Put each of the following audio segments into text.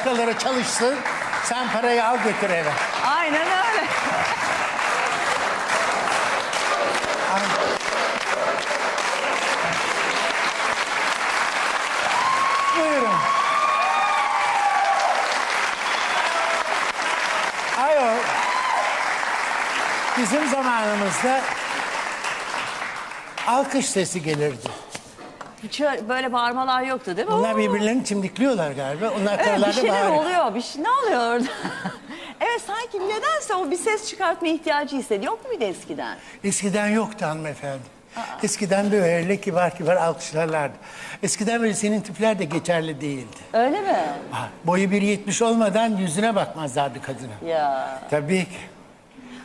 başkaları çalışsın. Sen parayı al götür eve. Aynen öyle. Buyurun. Ayol. Bizim zamanımızda alkış sesi gelirdi. Hiç öyle- böyle bağırmalar yoktu değil mi? Onlar Oo. birbirlerini çimdikliyorlar galiba. Onlar Evet, bir şeyler bağırıyor. oluyor. Bir şey, ne oluyor orada? evet sanki nedense o bir ses çıkartma ihtiyacı hissediyor. Yok muydu eskiden? Eskiden yoktu hanımefendi. Eskiden böyle kibar kibar alkışlarlardı. Eskiden böyle senin tipler de geçerli değildi. Öyle mi? Ha, Boyu 1.70 olmadan yüzüne bakmazlardı kadına. Ya. Tabii ki.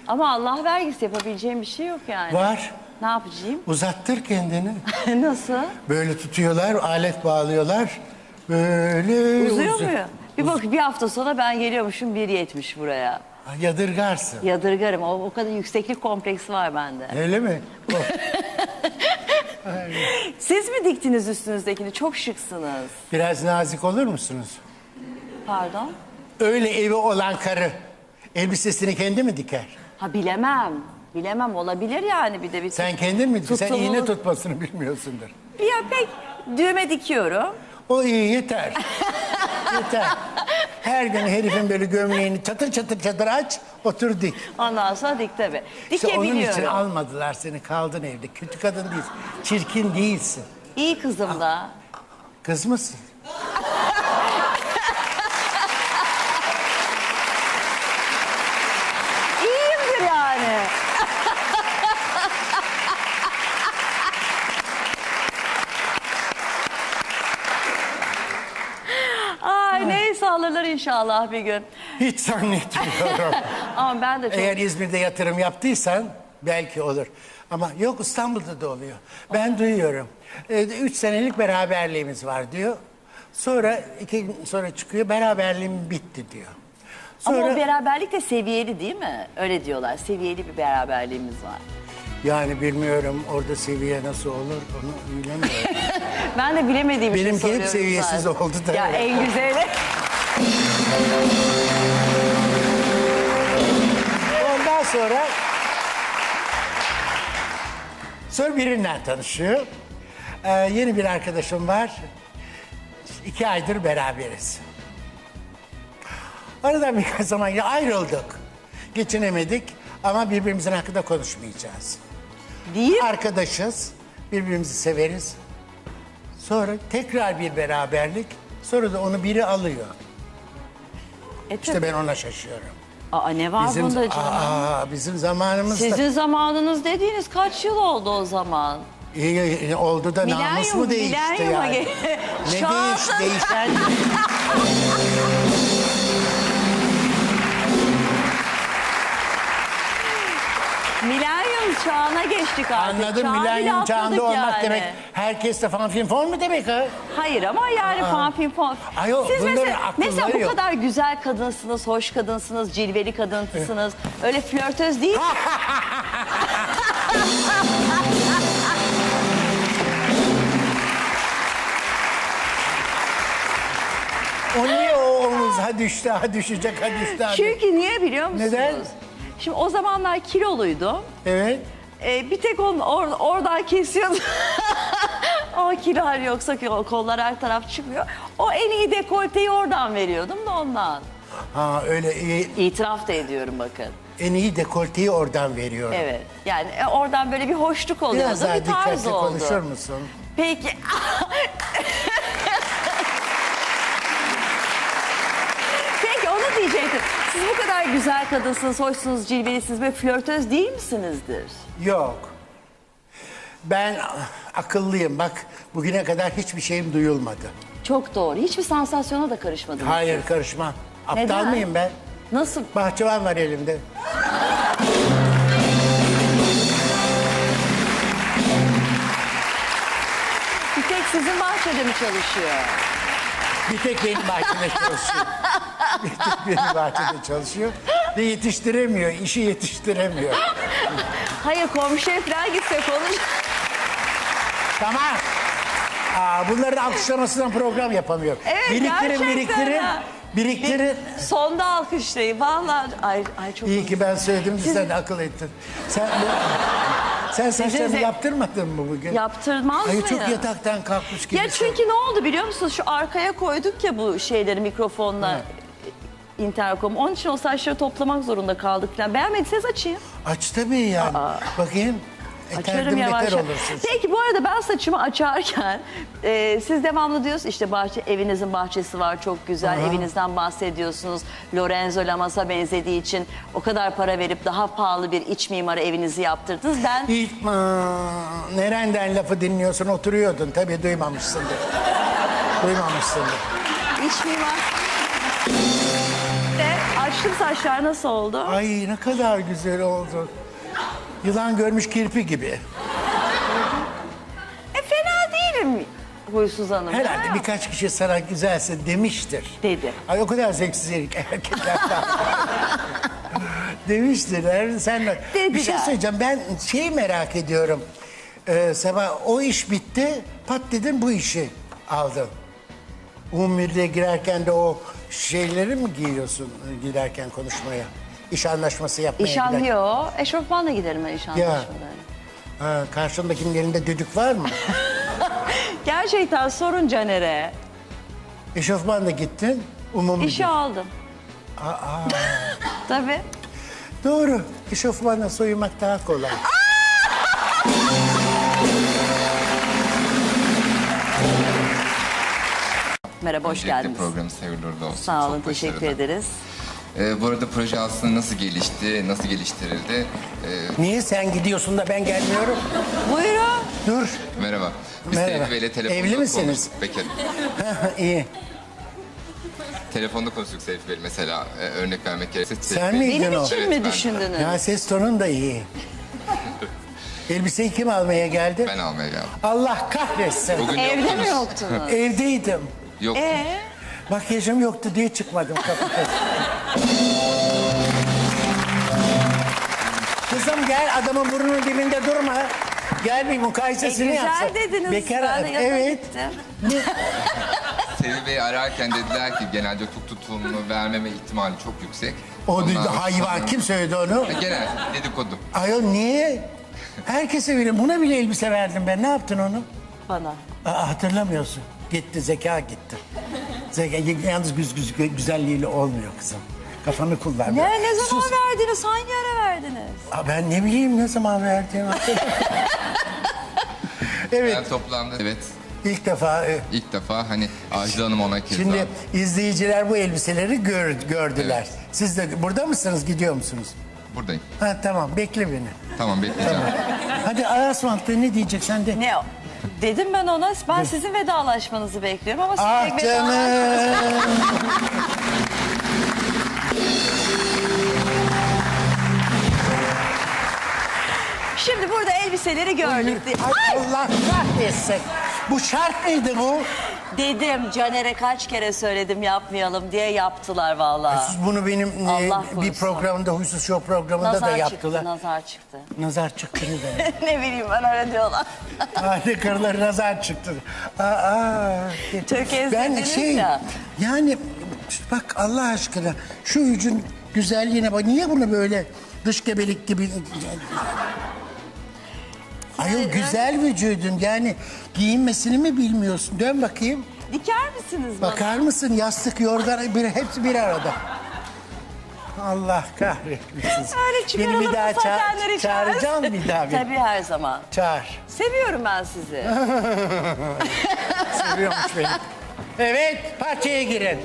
Ama Allah vergisi yapabileceğim bir şey yok yani. Var. Ne yapacağım? Uzattır kendini. Nasıl? Böyle tutuyorlar, alet bağlıyorlar. Böyle Uzuyor uzu- mu? Bir bak bir hafta sonra ben geliyormuşum 1.70 buraya. Ha, Yadırgarsın. Yadırgarım. O, o kadar yükseklik kompleksi var bende. Öyle mi? Oh, Siz mi diktiniz üstünüzdekini? Çok şıksınız. Biraz nazik olur musunuz? Pardon? Öyle evi olan karı elbisesini kendi mi diker? Ha bilemem. Bilemem olabilir yani bir de bir Sen kendin mi? Sen iğne tutmasını bilmiyorsundur. Ya pek düğme dikiyorum. O iyi yeter. yeter. Her gün herifin böyle gömleğini çatır çatır çatır aç, otur dik. Ondan sonra dik tabii. İşte onun için almadılar seni, kaldın evde. Kötü kadın değilsin, çirkin değilsin. İyi kızım da. Kız mısın? İyiyimdir yani. Ay neyse alırlar inşallah bir gün. Hiç zannetmiyorum. Ama ben de çok... Eğer İzmir'de yatırım yaptıysan belki olur. Ama yok İstanbul'da da oluyor. Ben duyuyorum. Ee, üç senelik beraberliğimiz var diyor. Sonra iki gün sonra çıkıyor beraberliğim bitti diyor. Ama o beraberlik de seviyeli değil mi? Öyle diyorlar. Seviyeli bir beraberliğimiz var. Yani bilmiyorum orada seviye nasıl olur onu bilemiyorum. Ben de bilemediğim için Benimki hep seviyesiz zaten. oldu da. Ya en güzeli. Ondan sonra sonra birinden tanışıyor. Ee, yeni bir arkadaşım var. İki aydır beraberiz. Aradan birkaç zaman ya ayrıldık. Geçinemedik ama birbirimizin hakkında konuşmayacağız. Değil. Arkadaşız, birbirimizi severiz. Sonra tekrar bir beraberlik, sonra da onu biri alıyor. E, İşte ben ona şaşıyorum. Aa ne var Bizim, bunda canım? aa, bizim zamanımızda Sizin zamanınız dediğiniz kaç yıl oldu o zaman? İyi, iyi oldu da namus mu değişti milenyuma yani? ge- ne Şu değiş, değişen? çağına geçtik artık. Anladım Çağı bile milenyum çağında atladık olmak yani. demek herkes de fan fon mu demek ha? Hayır ama yani fanfin fon. Ayol, Siz bunların mesela, akılları mesela bu yok. kadar güzel kadınsınız, hoş kadınsınız, cilveli kadınsınız. Öyle flörtöz değil. O niye o omuz ha düştü ha düşecek ha düştü ha düştü. Çünkü niye biliyor musunuz? Neden? Şimdi o zamanlar kiloluydum. Evet. Ee, bir tek onu or- oradan kesiyordum. o kilo hali yoksa ki o kollar her taraf çıkmıyor. O en iyi dekolteyi oradan veriyordum da ondan. Ha öyle iyi, İtiraf da ediyorum bakın. en iyi dekolteyi oradan veriyor. Evet. Yani e, oradan böyle bir hoşluk oluyordu. Biraz daha bir tarz dikkatli oldu. konuşur musun? Peki onu diyecektim. Siz bu kadar güzel kadınsınız, hoşsunuz, cilvelisiniz ve flörtöz değil misinizdir? Yok. Ben akıllıyım bak bugüne kadar hiçbir şeyim duyulmadı. Çok doğru. Hiçbir sansasyona da karışmadınız. Hayır karışma. Aptal Neden? mıyım ben? Nasıl? Bahçıvan var elimde. Bir tek sizin bahçede mi çalışıyor? Bir tek benim bahçede çalışıyor. Benim bahçede çalışıyor. Ve yetiştiremiyor, işi yetiştiremiyor. Hayır komşuya falan gitse konuş. Tamam. Aa, bunların alkışlamasından program yapamıyorum. Evet, biriktirin, gerçekten biriktirin, ha. biriktirin. Sonda alkışlayın. Vallahi ay, ay çok İyi ki ben söyledim de sen akıl ettin. Sen sen saçlarını yaptırmadın mı bugün? Yaptırmaz Ay mı çok ya? yataktan kalkmış gibi. Ya çünkü ne oldu biliyor musunuz? Şu arkaya koyduk ya bu şeyleri mikrofonla interkom. Onun için o saçları toplamak zorunda kaldık falan. Beğenmediyseniz açayım. Aç tabii yani. Bakayım. Açarım Eterdim yavaş. beter yavaş. olursun. Peki bu arada ben saçımı açarken e, siz devamlı diyorsunuz işte bahçe evinizin bahçesi var çok güzel. Evinizden bahsediyorsunuz. Lorenzo Lamas'a benzediği için o kadar para verip daha pahalı bir iç mimarı evinizi yaptırdınız. Ben İlk aa, nereden lafı dinliyorsun oturuyordun tabii duymamışsındır. duymamışsındır. iç mimar açtım saçlar nasıl oldu? Ay ne kadar güzel oldu. Yılan görmüş kirpi gibi. E fena değilim huysuz hanım. Herhalde Ha. birkaç kişi sana güzelsin demiştir. Dedi. Ay o kadar zevksiz erkekler. Demiştir. Sen de. Bir şey Dediler. söyleyeceğim. Ben şeyi merak ediyorum. Ee, sabah o iş bitti. Pat dedin bu işi aldın. Ummir'de girerken de o şeyleri mi giyiyorsun e, giderken konuşmaya? İş anlaşması yapmaya İş giderken. anlıyor. Eşofmanla giderim ben iş anlaşmalarına. Ha, karşındakinin elinde düdük var mı? Gerçekten sorun Caner'e. Eşofmanla gittin. Umumi. İşi aldım. Tabii. Doğru. Eşofmanla soyunmak daha kolay. Merhaba, hoş Öncelikle geldiniz. programı hayırlı uğurlu olsun. Sağ olun, Çok teşekkür başarılı. ederiz. Ee, bu arada proje aslında nasıl gelişti, nasıl geliştirildi? Ee, Niye sen gidiyorsun da ben gelmiyorum? Buyurun. Dur. merhaba. Biz Merhaba. Seyfi Bey'le telefonda Evli misiniz? konuştuk. Bekir. İyi. Telefonda konuştuk Seyfi Bey mesela. Ee, örnek vermek gerekirse. Seyfi Sen Bey- miydin Benim o? için Evet, mi düşündünüz? Ya ses tonun da iyi. Elbiseyi kim almaya geldi? Ben almaya geldim. Allah kahretsin. Bugün Evde yoktunuz. mi yoktunuz? Evdeydim. Yok. Ee, Makyajım yoktu diye çıkmadım kapıda. Kızım gel adamın burnunun dibinde durma. Gel bir e, mukayesesini güzel yapsın. dediniz. Bekar ben de yanına evet. gittim. Seyfi Bey ararken dediler ki genelde çok tutulunu vermeme ihtimali çok yüksek. O Ondan dedi, hayvan sonra- kim söyledi onu? E, Genel dedikodu. Ayol niye? Herkese bile buna bile elbise verdim ben. Ne yaptın onu? Bana. Aa, hatırlamıyorsun. Gitti zeka gitti. Zeka yalnız güz, güz, güzelliğiyle olmuyor kızım. Kafanı kullan. Ne, ne zaman Sus. verdiniz? Hangi ara verdiniz? Aa, ben ne bileyim ne zaman verdiğimi. evet Ben toplamda evet ilk defa e, ilk defa hani Ajda Hanım ona kez şimdi daha- izleyiciler bu elbiseleri gör, gördüler. Siz de burada mısınız gidiyor musunuz? Buradayım. Ha tamam bekle beni. Tamam bekleyeceğim. Hadi Arasmant'ta ne diyeceksen de. Ne o? Dedim ben ona, ben sizin vedalaşmanızı bekliyorum ama siz Ah pek vedalaş- canım. Şimdi burada elbiseleri gördük. Ay Allah kahretsin. Bu şart mıydı bu? Dedim Caner'e kaç kere söyledim yapmayalım diye yaptılar vallahi. Siz bunu benim e, Allah bir korusun. programda Huysuz Show programında Nazar da çıktı, yaptılar. nazar çıktı. Nazar çıktı ne demek? ne bileyim ben öyle diyorlar. Hadi karıları nazar çıktı. Aa, Tökezlediniz ben şey ya. yani bak Allah aşkına şu yüzün güzelliğine bak. Niye bunu böyle dış gebelik gibi Ayol Yani- güzel vücudun yani giyinmesini mi bilmiyorsun? Dön bakayım. Diker misiniz bana? Bakar mısın yastık yorgan bir, hepsi bir arada. Allah kahretmesin. Öyle Beni çıkaralım bir daha ça- satenleri çağıracağım bir daha bir. Tabii her zaman. Çağır. Seviyorum ben sizi. Seviyormuş beni. Evet, parçaya girin.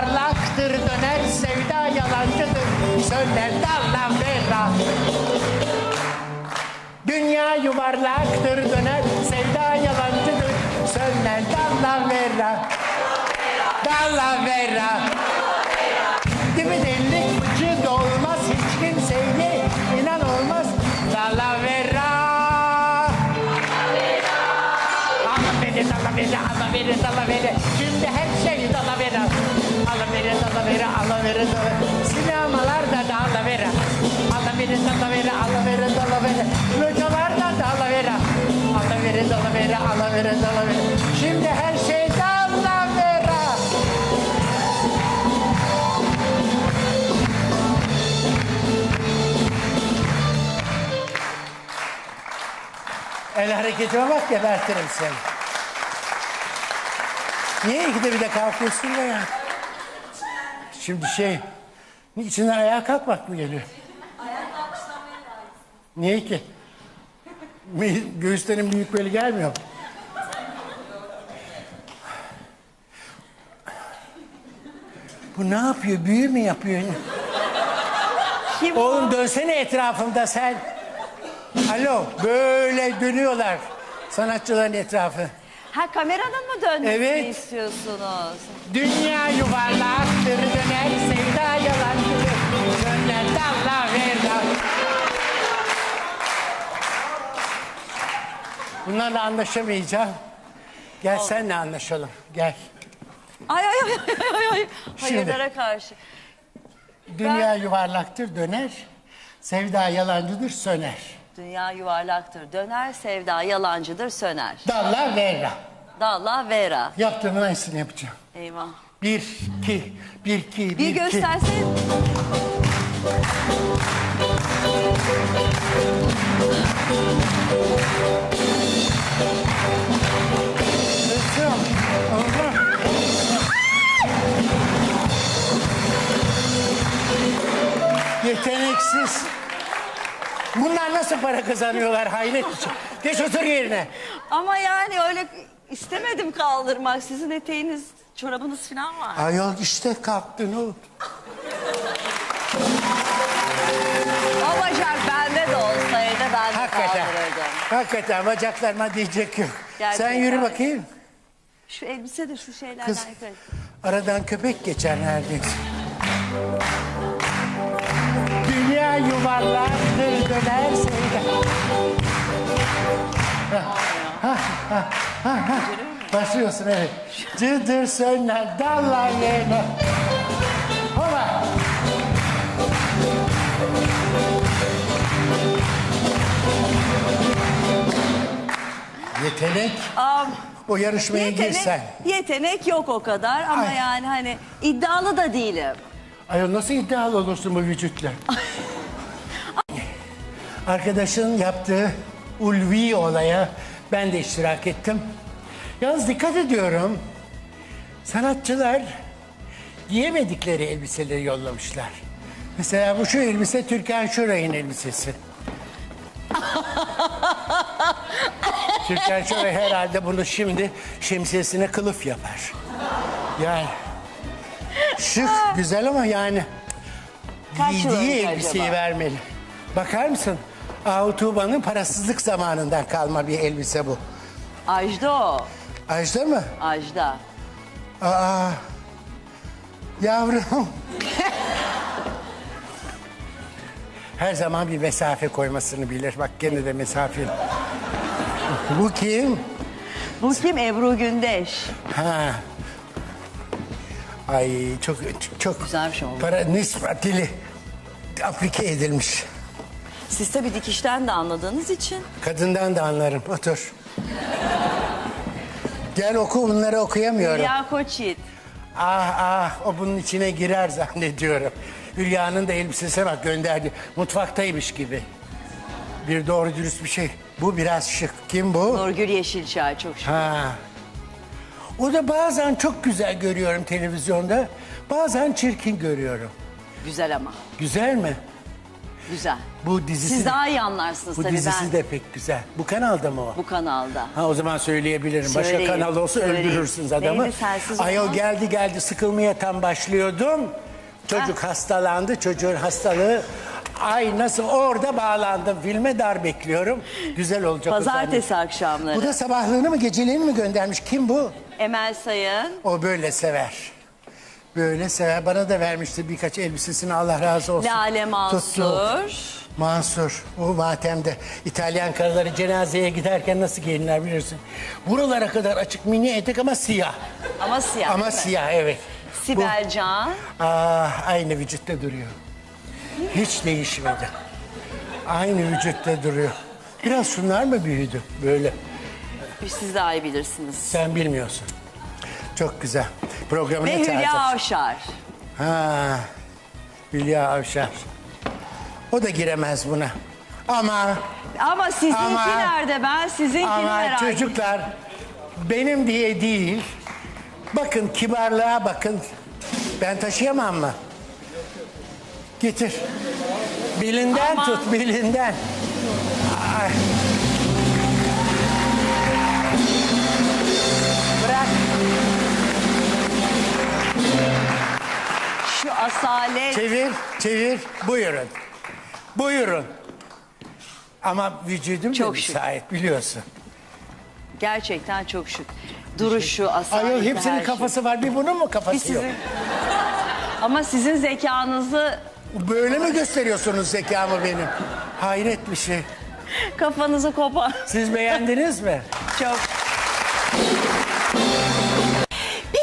Dünya yuvarlaktır döner sevda yalancıdır söyler dallan berra. Dünya yuvarlaktır döner sevda yalancıdır söyler dallan berra. Dallan berra. Şimdi her şey dalaveri. El hareketime bak gebertirim seni. Niye ikide bir de kalkıyorsun da ya? Şimdi şey, içinden ayağa kalkmak mı geliyor? Niye ki? Göğüslerin büyük böyle gelmiyor mu? Bu ne yapıyor? Büyü mü yapıyor? Kim o? Oğlum dönsene etrafımda sen. Alo, böyle dönüyorlar sanatçıların etrafı. Ha kameranın mı dönmesini Evet. istiyorsunuz? Dünya yuvarlaktır döner, sevda yalancıdır. Döner dalla verda. Bunlarla anlaşamayacağım. Gel senle anlaşalım. Gel. Ay ay ay ay ay. Şimdi. Hayırlara karşı. Dünya yuvarlaktır döner, sevda yalancıdır söner. Dünya yuvarlaktır. Döner sevda yalancıdır söner. Dalla verda. Dalla vera. Yaptığımın aynısını yapacağım. Eyvah. Bir, iki, bir, iki, bir, Bir iki. göstersen. Kızım, oğlum. Yeteneksiz. Bunlar nasıl para kazanıyorlar hayret bir şey. Geç otur yerine. Ama yani öyle istemedim kaldırmak. Sizin eteğiniz, çorabınız falan var. Ayol işte kalktın oğlum. O bacak bende de olsaydı ben de Hakikaten. kaldırırdım. Hakikaten bacaklarıma diyecek yok. Gerçekten. Sen yürü bakayım. Şu elbise de şu şeylerden Kız yukarı. aradan köpek geçer neredeyse. Dünya yuvarlaktır döner sevda. Başlıyorsun evet. Cıdır söner dallar yerine. Hola. Yetenek. Am, O yarışmaya yetenek, girsen. yetenek yok o kadar ama Ay. yani hani iddialı da değilim. Ayol nasıl iddialı olursun bu vücutla? Arkadaşın yaptığı ulvi olaya ben de iştirak ettim. Yalnız dikkat ediyorum. Sanatçılar giyemedikleri elbiseleri yollamışlar. Mesela bu şu elbise Türkan Şoray'ın elbisesi. Türkan Şoray herhalde bunu şimdi şemsiyesine kılıf yapar. Yani şık, güzel ama yani Kaç giydiği elbiseyi acaba? vermeli. Bakar mısın? Ahu Tuğba'nın parasızlık zamanından kalma bir elbise bu. Ajda o. Ajda mı? Ajda. Aa, yavrum. Her zaman bir mesafe koymasını bilir. Bak gene de mesafe. Bu kim? Bu kim? Ebru Gündeş. Ha. Ay çok çok Güzel bir şey oldu. Para nispatili aplike edilmiş. Siz tabii dikişten de anladığınız için. Kadından da anlarım. Otur. Gel oku bunları okuyamıyorum. Hülya Koçyiğit. Ah ah o bunun içine girer zannediyorum. Hülya'nın da elbisesine bak gönderdi. Mutfaktaymış gibi. Bir doğru dürüst bir şey. Bu biraz şık. Kim bu? Nurgül Yeşilçay çok şükür. Ha. O da bazen çok güzel görüyorum televizyonda. Bazen çirkin görüyorum. Güzel ama. Güzel mi? Güzel. Bu dizisi Siz daha iyi anlarsınız Bu tabii dizisi ben. de pek güzel. Bu kanalda mı o? Bu kanalda. Ha o zaman söyleyebilirim. Başka Söyleyin, kanal olsa söyleyin. öldürürsünüz adamı. Neydi Ayol geldi geldi sıkılmaya tam başlıyordum. Çocuk hastalandı. Çocuğun hastalığı Ay nasıl orada bağlandım. Filme dar bekliyorum. Güzel olacak. o Pazartesi akşamları. Bu da sabahlığını mı geceliğini mi göndermiş? Kim bu? Emel Sayın. O böyle sever. Böyle sever. Bana da vermişti birkaç elbisesini Allah razı olsun. Lale Tuttu. Mansur. Mansur, o matemde İtalyan karıları cenazeye giderken nasıl giyinirler bilirsin. Buralara kadar açık mini etek ama siyah. Ama siyah. Ama değil mi? siyah evet. Sibel Can. Bu, ah, aynı vücutta duruyor. Hiç değişmedi. Aynı vücutta duruyor. Biraz şunlar mı büyüdü böyle? Siz daha iyi bilirsiniz. Sen bilmiyorsun. Çok güzel. Programına Ve Hülya çağıracağız. Avşar. Ha, Hülya Avşar. O da giremez buna. Ama Ama sizinki Ama- nerede? Ben sizinkini ama merak çocuklar benim diye değil. Bakın kibarlığa bakın. Ben taşıyamam mı? Getir. Bilinden Aman. tut, bilinden. Ay. Şu asalet. Çevir, çevir. Buyurun. Buyurun. Ama vücudum Çok da müsait biliyorsun. Gerçekten çok şık. Duruşu, asalet. Ayol hepsinin her şey. kafası var. Bir bunun mu Bir kafası yok? sizin... Ama sizin zekanızı Böyle mi gösteriyorsunuz zekamı benim? Hayret bir şey. kafanızı kopar. Siz beğendiniz mi? Çok.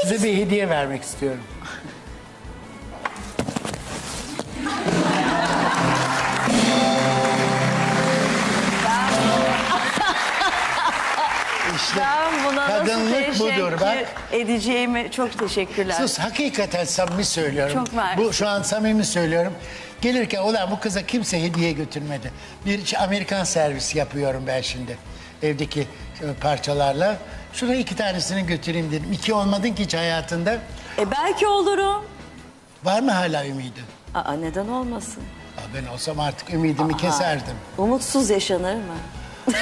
Size bir hediye vermek istiyorum. İşte Ben buna kadınlık budur bak. edeceğimi çok teşekkürler. Sus hakikaten samimi söylüyorum. Çok mersi. Bu şu an samimi söylüyorum. Gelirken ulan bu kıza kimse hediye götürmedi. Bir şey, Amerikan servisi yapıyorum ben şimdi. Evdeki e, parçalarla. Şuna iki tanesini götüreyim dedim. İki olmadın ki hiç hayatında. E belki olurum. Var mı hala ümidin? Aa neden olmasın? Aa, Ben olsam artık ümidimi keserdim. Umutsuz yaşanır mı?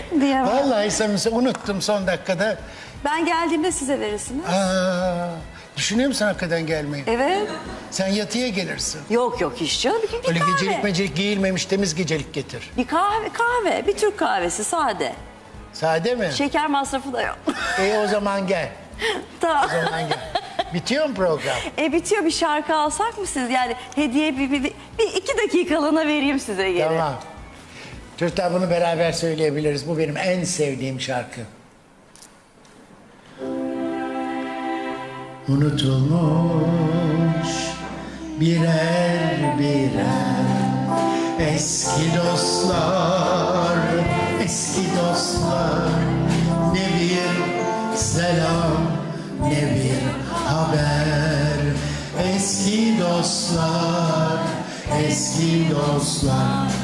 Diyemem. Vallahi samimi unuttum son dakikada. Ben geldiğimde size verirsiniz. Aa, düşünüyor musun hakikaten gelmeyi? Evet. Sen yatıya gelirsin. Yok yok hiç canım. Bir, bir Öyle kahve. gecelik mecelik giyilmemiş temiz gecelik getir. Bir kahve, kahve. Bir Türk kahvesi sade. Sade mi? Şeker masrafı da yok. İyi o zaman gel. tamam. O zaman gel. Bitiyor mu program? E bitiyor bir şarkı alsak mı siz? Yani hediye bir, bir, bir, bir iki dakikalığına vereyim size geri. Tamam. Çocuklar bunu beraber söyleyebiliriz. Bu benim en sevdiğim şarkı. Unutulmuş birer birer eski dostlar, eski dostlar ne bir selam ne bir haber eski dostlar, eski dostlar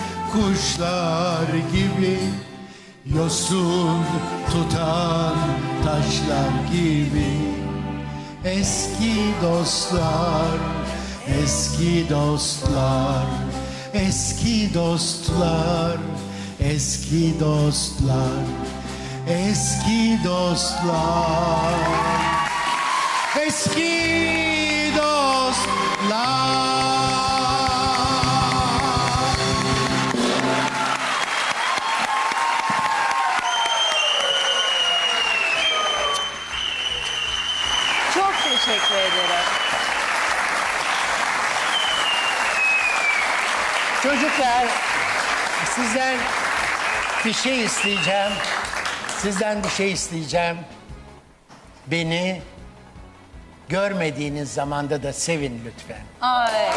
kuşlar gibi Yosun tutan taşlar gibi. Eski dostlar, eski dostlar Eski dostlar, eski dostlar Eski dostlar. Eski dostlar Çok teşekkür ederim. Çocuklar sizden bir şey isteyeceğim. Sizden bir şey isteyeceğim. Beni görmediğiniz zamanda da sevin lütfen. Ay.